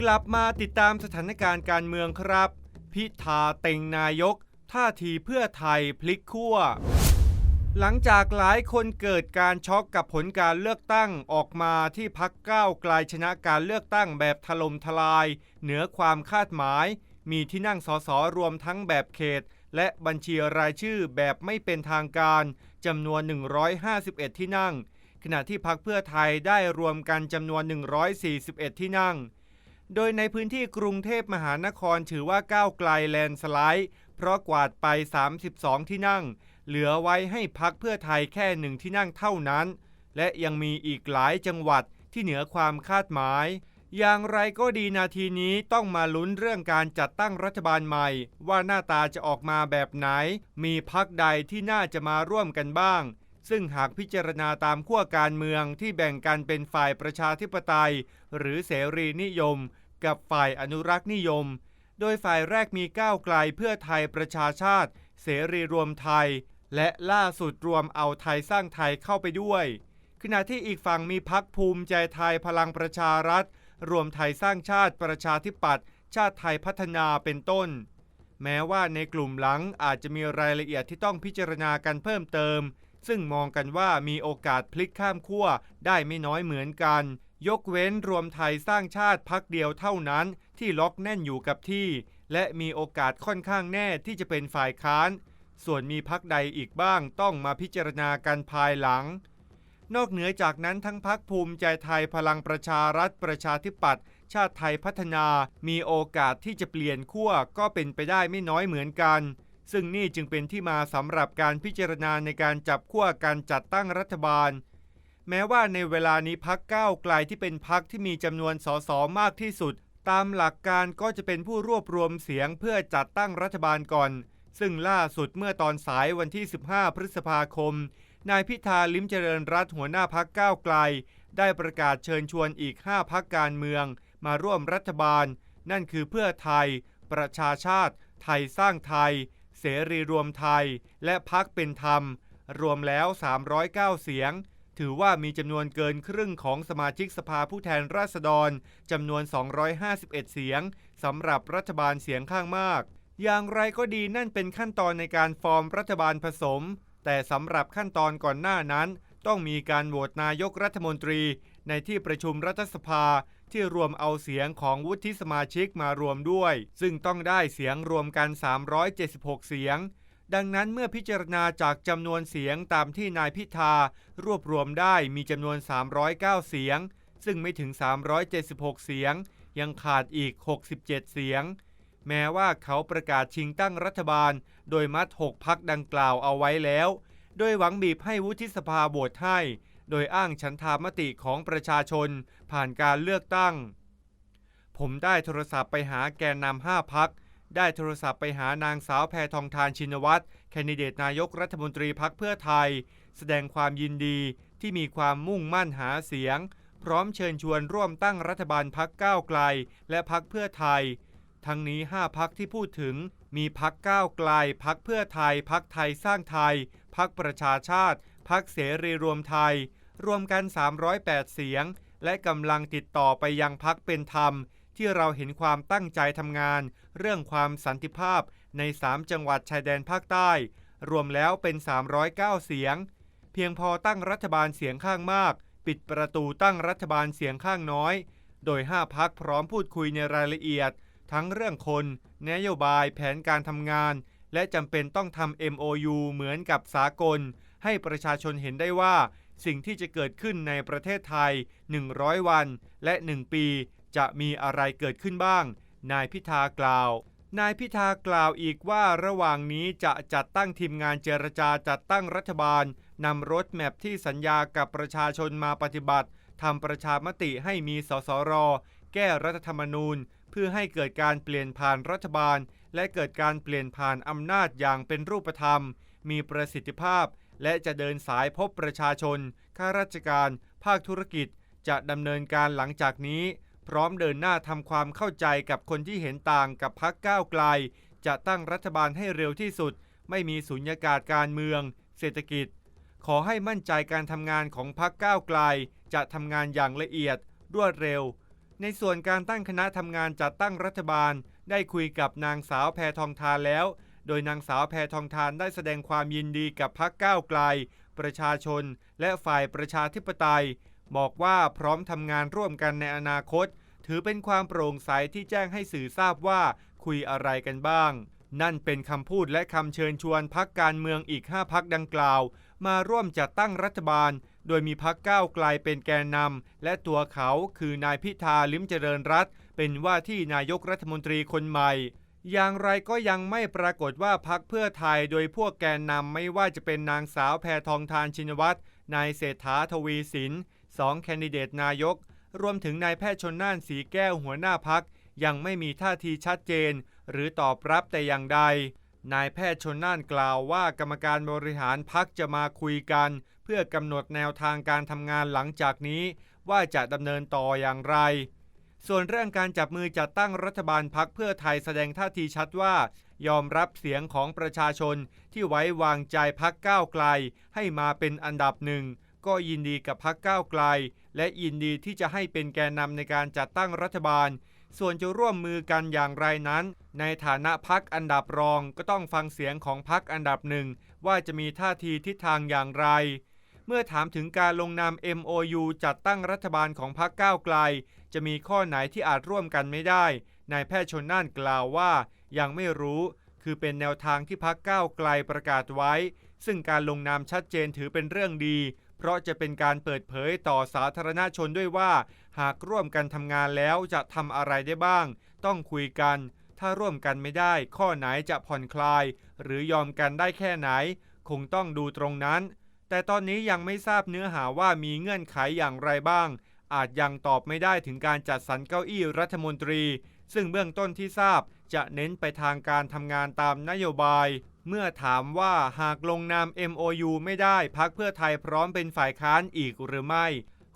กลับมาติดตามสถานการณ์การเมืองครับ พิธาเต็งนายก ท่าทีเพื่อไทยพลิกขั้ว หลังจากหลายคนเกิดการช็อกกับผลการเลือกตั้งออกมาที่พักก้าวไกลชนะการเลือกตั้งแบบถล่มทลาย เหนือความคาดหมาย มีที่นั่งสสรวมทั้งแบบเขต และบัญชีรายชื่อแบบไม่เป็นทางการจำนวน 151 ที่นั่ง ขณะที่พักเพื่อไทยได้รวมกันจำนวน 141 ที่นั่ง โดยในพื้นที่กรุงเทพมหานครถือว่าก้าวไกลแลนสไลด์ เพราะกวาดไป 32 ที่นั่ง เหลือไว้ให้พักเพื่อไทยแค่หนึ่งที่นั่งเท่านั้น และยังมีอีกหลายจังหวัดที่เหนือความคาดหมาย อย่างไรก็ดีนาทีนี้ต้องมาลุ้นเรื่องการจัดตั้งรัฐบาลใหม่ ว่าหน้าตาจะออกมาแบบไหน มีพักใดที่น่าจะมาร่วมกันบ้าง ซึ่งหากพิจารณาตามขั้วการเมืองที่แบ่งกันเป็นฝ่ายประชาธิปไตย หรือเสรีนิยม กับฝ่ายอนุรักษ์นิยม โดยฝ่ายแรกมีก้าวไกลเพื่อไทยประชาชาติ เสรีรวมไทย และล่าสุดรวมเอาไทยสร้างไทยเข้าไปด้วย ขณะที่อีกฝั่งมีพักภูมิใจไทยพลังประชารัฐ รวมไทยสร้างชาติประชาธิปัตย์ชาติไทยพัฒนาเป็นต้น แม้ว่าในกลุ่มหลังอาจจะมีรายละเอียดที่ต้องพิจารณากันเพิ่มเติม ซึ่งมองกันว่ามีโอกาสพลิกข้ามขั้วได้ไม่น้อยเหมือนกัน ยกเว้นรวมไทยสร้างชาติพักเดียวเท่านั้น ที่ล็อกแน่นอยู่กับที่ และมีโอกาสค่อนข้างแน่ที่จะเป็นฝ่ายค้าน ส่วนมีพักใดอีกบ้างต้องมาพิจารณากันภายหลัง นอกเหนือจากนั้นทั้งพักภูมิใจไทยพลังประชารัฐประชาธิปัตย์ชาติไทยพัฒนามีโอกาสที่จะเปลี่ยนขั้วก็เป็นไปได้ไม่น้อยเหมือนกัน ซึ่งนี่จึงเป็นที่มาสำหรับการพิจารณาในการจับขั้วการจัดตั้งรัฐบาล แม้ว่าในเวลานี้พักก้าวไกลที่เป็นพักที่มีจำนวนสสมากที่สุด ตามหลักการก็จะเป็นผู้รวบรวมเสียงเพื่อจัดตั้งรัฐบาลก่อน ซึ่งล่าสุดเมื่อตอนสายวันที่ 15 พฤษภาคม นายพิธาลิมเจริญรัฐหัวหน้าพักก้าวไกล ได้ประกาศเชิญชวนอีก 5พักการเมือง มาร่วมรัฐบาล นั่นคือเพื่อไทย ประชาชาติ ไทยสร้างไทย เสรีรวมไทย และพักเป็นธรรม รวมแล้ว 309 เสียง ถือว่ามีจำนวนเกินครึ่งของสมาชิกสภาผู้แทนราษฎรจำนวน 251 เสียงสำหรับรัฐบาลเสียงข้างมาก อย่างไรก็ดีนั่นเป็นขั้นตอนในการฟอร์มรัฐบาลผสม แต่สำหรับขั้นตอนก่อนหน้านั้น ต้องมีการโหวตนายกรัฐมนตรี ในที่ประชุมรัฐสภา ที่รวมเอาเสียงของวุฒิสมาชิกมารวมด้วย ซึ่งต้องได้เสียงรวมกัน 376 เสียง ดังนั้นเมื่อพิจารณาจากจำนวนเสียงตามที่นายพิธารวบรวมได้มีจำนวน 309 เสียง ซึ่งไม่ถึง 376 เสียง ยังขาดอีก 67 เสียง แม้ว่าเขาประกาศชิงตั้งรัฐบาล โดยมัด 6 พักดังกล่าวเอาไว้แล้ว โดยหวังบีบให้วุฒิสภาโหวตให้ โดยอ้างฉันทามติของประชาชนผ่านการเลือกตั้ง ผมได้โทรศัพท์ไปหาแกนนำห้าพัก ได้โทรศัพท์ไปหานางสาวแพทองทานชินวัตรแคนดิเดตนายกรัฐมนตรีพักเพื่อไทย แสดงความยินดีที่มีความมุ่งมั่นหาเสียง พร้อมเชิญชวนร่วมตั้งรัฐบาลพักก้าวไกล และพักเพื่อไทย ทั้งนี้ 5 พักที่พูดถึงมีพักก้าวไกล พักเพื่อไทย พักไทยสร้างไทย พักประชาชาติ พักเสรีรวมไทย รวมกัน 308 เสียง และกำลังติดต่อไปยังพักเป็นธรรม ที่เราเห็นความตั้งใจทำงาน เรื่องความสันติภาพใน 3 จังหวัดชายแดนภาคใต้ รวมแล้วเป็น 309 เสียง เพียงพอตั้งรัฐบาลเสียงข้างมาก ปิดประตูตั้งรัฐบาลเสียงข้างน้อย โดย 5 พักพร้อมพูดคุยในรายละเอียด ทั้งเรื่องคน นโยบายแผนการทำงาน และจำเป็นต้องทำ MOU เหมือนกับสากล ให้ประชาชนเห็นได้ว่า สิ่งที่จะเกิดขึ้นในประเทศไทย 100 วัน และ 1 ปี จะมีอะไรเกิดขึ้นบ้าง นายพิธากล่าว นายพิธากล่าวอีกว่าระหว่างนี้จะจัดตั้งทีมงานเจรจาจัดตั้งรัฐบาลนำรถแมพที่สัญญากับประชาชนมาปฏิบัติทำประชามติให้มีสสร แก้รัฐธรรมนูญ เพื่อให้เกิดการเปลี่ยนผ่านรัฐบาล และเกิดการเปลี่ยนผ่านอำนาจอย่างเป็นรูปธรรม มีประสิทธิภาพ และจะเดินสายพบประชาชน ข้าราชการ ภาคธุรกิจ จะดำเนินการหลังจากนี้ พร้อมเดินหน้าทำความเข้าใจกับคนที่เห็นต่างกับพักก้าวไกล จะตั้งรัฐบาลให้เร็วที่สุด ไม่มีสุญญากาศการเมือง เศรษฐกิจ ขอให้มั่นใจการทำงานของพักก้าวไกล จะทำงานอย่างละเอียด รวดเร็ว ในส่วนการตั้งคณะทำงานจัดตั้งรัฐบาล ได้คุยกับนางสาวแพทองทานแล้ว โดยนางสาวแพทองทานได้แสดงความยินดีกับพักก้าวไกล ประชาชน และฝ่ายประชาธิปไตย บอกว่าพร้อมทำงานร่วมกันในอนาคต ถือเป็นความโปร่งใสที่แจ้งให้สื่อทราบว่าคุยอะไรกันบ้าง นั่นเป็นคำพูดและคำเชิญชวนพักการเมืองอีก 5พักดังกล่าว มาร่วมจัดตั้งรัฐบาล โดยมีพักก้าวไกลเป็นแกนนำและตัวเขาคือนายพิธาลิมเจริญรัตเป็นว่าที่นายกรัฐมนตรีคนใหม่ อย่างไรก็ยังไม่ปรากฏว่าพักเพื่อไทยโดยพวกแกนนำไม่ว่าจะเป็นนางสาวแพทองทานชินวัตรนายเศรษฐาทวีสินสองแคนดิเดตนายก รวมถึงนายแพทย์ชนน่านสีแก้วหัวหน้าพัก ยังไม่มีท่าทีชัดเจน หรือตอบรับแต่อย่างใด นายแพทย์ชนน่านกล่าวว่ากรรมการบริหารพักจะมาคุยกัน เพื่อกำหนดแนวทางการทำงานหลังจากนี้ ว่าจะดำเนินต่ออย่างไร ส่วนเรื่องการจับมือจัดตั้งรัฐบาลพักเพื่อไทยแสดงท่าทีชัดว่า ยอมรับเสียงของประชาชนที่ไว้วางใจพักก้าวไกล ให้มาเป็นอันดับหนึ่งก็ยินดีกับพักก้าวไกล และยินดีที่จะให้เป็นแกนนำในการจัดตั้งรัฐบาล ส่วนจะร่วมมือกันอย่างไรนั้น ในฐานะพักอันดับรองก็ต้องฟังเสียงของพักอันดับหนึ่งว่าจะมีท่าทีทิศทางอย่างไร เมื่อถามถึงการลงนาม MOU จัดตั้งรัฐบาลของพักก้าวไกล จะมีข้อไหนที่อาจร่วมกันไม่ได้ นายแพทย์ชนน่านกล่าวว่า ยังไม่รู้ คือเป็นแนวทางที่พักก้าวไกลประกาศไว้ ซึ่งการลงนามชัดเจนถือเป็นเรื่องดี เพราะจะเป็นการเปิดเผยต่อสาธารณชนด้วยว่า หากร่วมกันทำงานแล้วจะทำอะไรได้บ้าง ต้องคุยกัน ถ้าร่วมกันไม่ได้ ข้อไหนจะผ่อนคลาย หรือยอมกันได้แค่ไหน คงต้องดูตรงนั้น แต่ตอนนี้ยังไม่ทราบเนื้อหาว่ามีเงื่อนไขอย่างไรบ้าง อาจยังตอบไม่ได้ถึงการจัดสรรเก้าอี้รัฐมนตรี ซึ่งเบื้องต้นที่ทราบจะเน้นไปทางการทำงานตามนโยบาย เมื่อถามว่าหากลงนาม MOU ไม่ได้พักเพื่อไทยพร้อมเป็นฝ่ายค้านอีกหรือไม่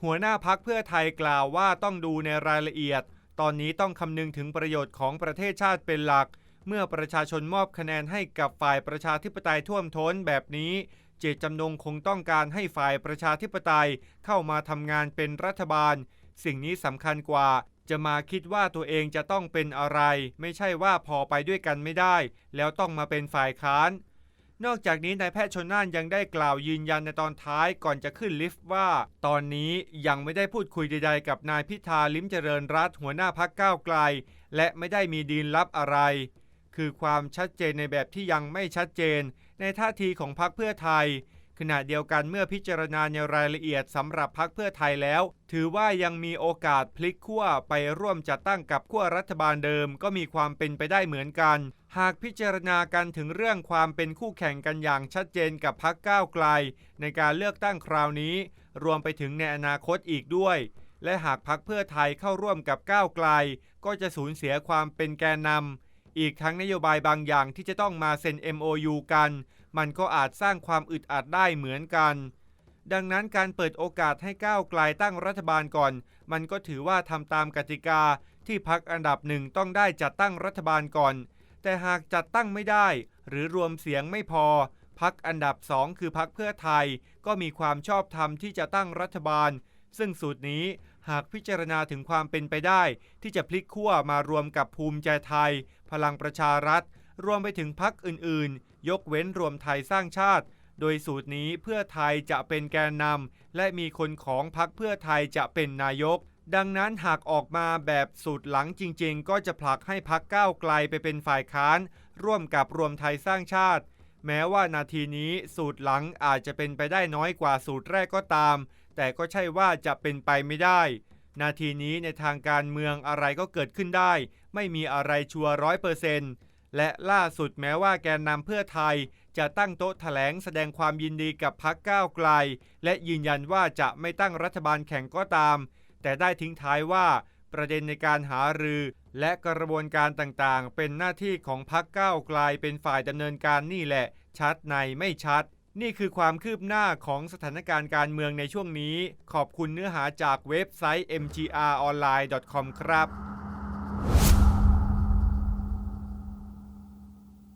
หัวหน้าพักเพื่อไทยกล่าวว่าต้องดูในรายละเอียด ตอนนี้ต้องคำนึงถึงประโยชน์ของประเทศชาติเป็นหลัก เมื่อประชาชนมอบคะแนนให้กับฝ่ายประชาธิปไตยท่วมท้นแบบนี้ เจตจำนงคงต้องการให้ฝ่ายประชาธิปไตยเข้ามาทำงานเป็นรัฐบาล สิ่งนี้สำคัญกว่า จะมาคิดว่าตัวเองจะต้องเป็นอะไร ไม่ใช่ว่าพอไปด้วยกันไม่ได้ แล้วต้องมาเป็นฝ่ายค้าน นอกจากนี้นายแพทย์ชนน่านยังได้กล่าวยืนยันในตอนท้ายก่อนจะขึ้นลิฟต์ว่า ตอนนี้ยังไม่ได้พูดคุยใดๆกับนายพิธาลิ้มเจริญรัตหัวหน้าพักก้าวไกล และไม่ได้มีดีลลับอะไร คือความชัดเจนในแบบที่ยังไม่ชัดเจน ในท่าทีของพักเพื่อไทย ขณะเดียวกันเมื่อพิจารณาในรายละเอียดสำหรับพักเพื่อไทยแล้ว ถือว่ายังมีโอกาสพลิกขั้วไปร่วมจัดตั้งกับขั้วรัฐบาลเดิมก็มีความเป็นไปได้เหมือนกัน หากพิจารณากันถึงเรื่องความเป็นคู่แข่งกันอย่างชัดเจนกับพักก้าวไกล ในการเลือกตั้งคราวนี้ รวมไปถึงในอนาคตอีกด้วยและหากพักเพื่อไทยเข้าร่วมกับก้าวไกล ก็จะสูญเสียความเป็นแกนนำ อีกทั้งนโยบายบางอย่างที่จะต้องมาเซ็น MOU กัน มันก็อาจสร้างความอึดอัดได้เหมือนกัน ดังนั้นการเปิดโอกาสให้ก้าวไกลตั้งรัฐบาลก่อน มันก็ถือว่าทำตามกติกาที่พักอันดับหนึ่งต้องได้จัดตั้งรัฐบาลก่อน แต่หากจัดตั้งไม่ได้ หรือรวมเสียงไม่พอ พักอันดับสองคือพักเพื่อไทย ก็มีความชอบธรรมที่จะตั้งรัฐบาล ซึ่งสูตรนี้ หากพิจารณาถึงความเป็นไปได้ ที่จะพลิกขั้วมารวมกับภูมิใจไทย พลังประชารัฐ รวมไปถึงพักอื่นๆ ยกเว้นรวมไทยสร้างชาติ โดยสูตรนี้เพื่อไทยจะเป็นแกนนำและมีคนของพักเพื่อไทยจะเป็นนายก ดังนั้นหากออกมาแบบสูตรหลังจริง ๆ ก็จะผลักให้พักก้าวไกลไปเป็นฝ่ายค้าน ร่วมกับรวมไทยสร้างชาติ แม้ว่านาทีนี้สูตรหลังอาจจะเป็นไปได้น้อยกว่าสูตรแรกก็ตาม แต่ก็ใช่ว่าจะเป็นไปไม่ได้ นาทีนี้ในทางการเมืองอะไรก็เกิดขึ้นได้ ไม่มีอะไรชัวร้อยเปอร์เซนต์และล่าสุดแม้ว่าแกนนำเพื่อไทย จะตั้งโต๊ะแถลงแสดงความยินดีกับพักก้าวไกล และยืนยันว่าจะไม่ตั้งรัฐบาลแข่งก็ตาม แต่ได้ทิ้งท้ายว่า ประเด็นในการหารือ และกระบวนการต่างๆ เป็นหน้าที่ของพักก้าวไกลเป็นฝ่ายดำเนินการนี่แหละ ชัดในไม่ชัด นี่คือความคืบหน้าของสถานการณ์การเมืองในช่วงนี้ ขอบคุณเนื้อหาจากเว็บไซต์ mgronline.com ครับ